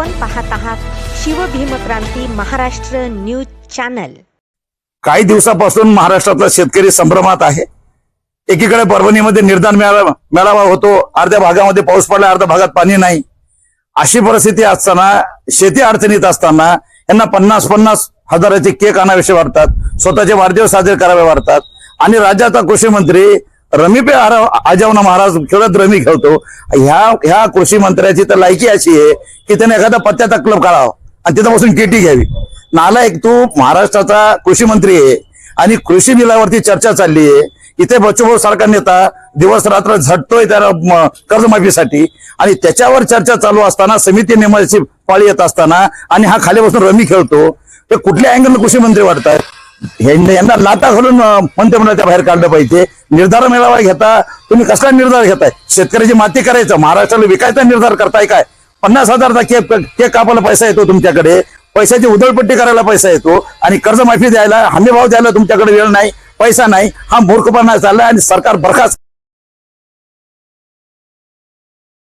आपण पाहत आहात शिवभीमक्रांती महाराष्ट्र न्यूज चॅनल. काही दिवसापासून महाराष्ट्रातला शेतकरी संभ्रमात आहे. एकीकडे परभणीमध्ये निर्धार मेळावा होतो अर्ध्या भागामध्ये पाऊस पडला अर्ध्या भागात पाणी नाही. अशी परिस्थिती असताना शेती अडचणीत असताना यांना पन्नास पन्नास हजाराचे केक आणावेसे वाटतात स्वतःचे वाढदिवस साजरे करावे वाटतात. आणि राज्याचा कृषी मंत्री रमी पे आजावना महाराज खेळत रमी खेळतो. ह्या ह्या कृषी मंत्र्याची तर लायकी अशी आहे की त्याने एखादा पत्त्याचा क्लब काढावा आणि तिथं बसून केटी घ्यावी. नालायक तू महाराष्ट्राचा कृषी मंत्री आहे आणि कृषी बिलावरती चर्चा चालली आहे. इथे बच्चूभाऊ सारखा नेता दिवस रात्र झटतोय त्या कर्जमाफीसाठी. आणि त्याच्यावर चर्चा चालू असताना समिती नेमाची पाळी येत असताना आणि हा खाली बसून रमी खेळतो. ते कुठल्या अँगल कृषी मंत्री वाटतात यांना लाटा घालून मंत्रिमंडळाच्या बाहेर काढलं पाहिजे. निर्धार मेळावा घेता तुम्ही कसला निर्धार घेताय? शेतकऱ्याची माती करायचं महाराष्ट्राला विकायचा निर्धार करताय काय? पन्नास हजारचा केक केक कापायला पैसा येतो तुमच्याकडे. पैशाची उधळपट्टी करायला पैसा येतो. आणि कर्जमाफी द्यायला हमीभाव द्यायला तुमच्याकडे वेळ नाही पैसा नाही. हा मूर्खपणा चाललाय आणि सरकार बरखास्त